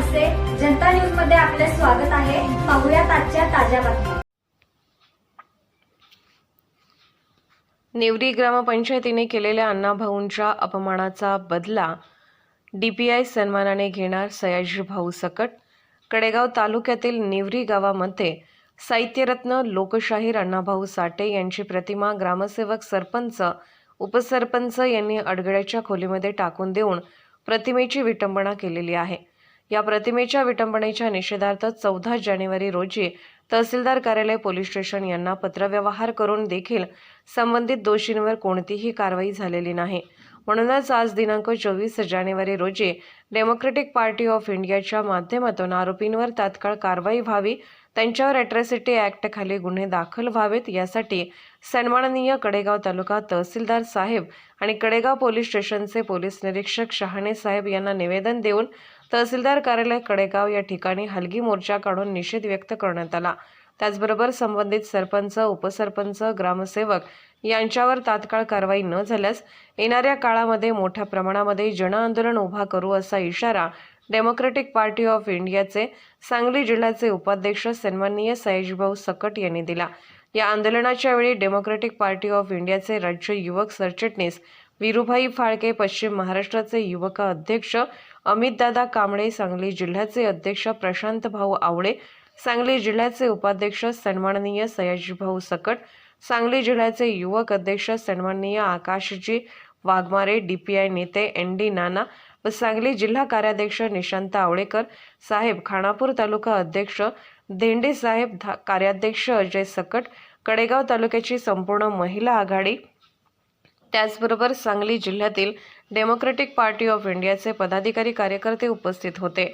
जनता न्यूजमध्ये आपले स्वागत आहे. पाहुयात आजच्या ताज्या बातम्या. नेवरी ग्रामपंचायतीने केलेल्या अण्णाभाऊंच्या अपमानाचा बदला डीपीआय सन्मानाने घेणार सयाजी भाऊ सकट. कडेगाव तालुक्यातील नेवरी गावामध्ये साहित्यरत्न लोकशाहीर अण्णाभाऊ साठे यांची प्रतिमा ग्रामसेवक सरपंच उपसरपंच यांनी अडगड्याच्या खोलीमध्ये टाकून देऊन प्रतिमेची विटंबना केलेली आहे. या प्रतिमेच्या विटंबनेच्या निषेधार्थ चौदा जानेवारी रोजी तहसीलदार कार्यालय पोलीस स्टेशन यांना पत्रव्यवहार करून देखील संबंधित दोषींवर कोणतीही कारवाई झालेली नाही. म्हणूनच आज दिनांक चोवीस जानेवारी रोजी डेमोक्रेटिक पार्टी ऑफ इंडियाच्या माध्यमातून आरोपींवर तात्काळ कारवाई व्हावी त्यांच्यावर अॅट्रॉसिटी ॲक्टखाली गुन्हे दाखल व्हावेत यासाठी सन्माननीय कडेगाव तालुका तहसीलदार साहेब आणि कडेगाव पोलीस स्टेशनचे पोलीस निरीक्षक शहाणे साहेब यांना निवेदन देऊन तहसीलदार कार्यालय कडेगाव या ठिकाणी हलगी मोर्चा काढून निषेध व्यक्त करण्यात आला. त्याचबरोबर संबंधित सरपंच उपसरपंच ग्रामसेवक यांच्यावर तात्काळ कारवाई न झाल्यास येणाऱ्या काळामध्ये मोठ्या प्रमाणामध्ये जनआंदोलन उभा करू असा इशारा डेमोक्रेटिक पार्टी ऑफ इंडियाचे सांगली जिल्ह्याचे उपाध्यक्ष सन्माननीय सयाजीभाऊ सकट यांनी दिला. या आंदोलनाच्या वेळी डेमोक्रेटिक पार्टी ऑफ इंडियाचे राज्य युवक सरचिटणीस विरुभाई फाळके पश्चिम महाराष्ट्राचे युवक अध्यक्ष अमितदादा कांबळे सांगली जिल्ह्याचे अध्यक्ष प्रशांत भाऊ आवळे सांगली जिल्ह्याचे उपाध्यक्ष सन्माननीय सयाजीभाऊ सकट सांगली जिल्ह्याचे युवक अध्यक्ष सन्माननीय आकाशजी वाघमारे डीपीआय नेते एन डी नाना व सांगली जिल्हा कार्याध्यक्ष निशांत आवळेकर साहेब खानापूर तालुका अध्यक्ष धेंडे साहेब धा- कार्याध्यक्ष अजय सकट कडेगाव तालुक्याची संपूर्ण महिला आघाडी त्याचबरोबर सांगली जिल्ह्यातील डेमोक्रेटिक पार्टी ऑफ इंडियाचे पदाधिकारी कार्यकर्ते उपस्थित होते.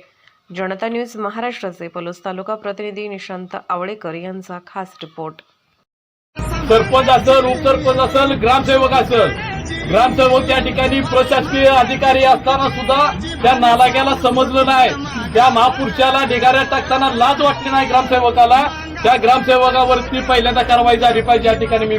जनता न्यूज महाराष्ट्राचे पलूस तालुका प्रतिनिधी निशांत आवळेकर यांचा खास रिपोर्ट. सरपंच असेल उपसरपंच असेल ग्रामसेवक असेल ग्रामसेवक त्या ठिकाणी प्रशासकीय अधिकारी असताना सुद्धा त्या नालाग्याला समजलं नाही. त्या महापुरुषाला ढिगाऱ्यात टाकताना लाज वाटली नाही ग्रामसेवकाला. त्या ग्रामसेवकावरती पहिल्यांदा कारवाई झाली पाहिजे या ठिकाणी मी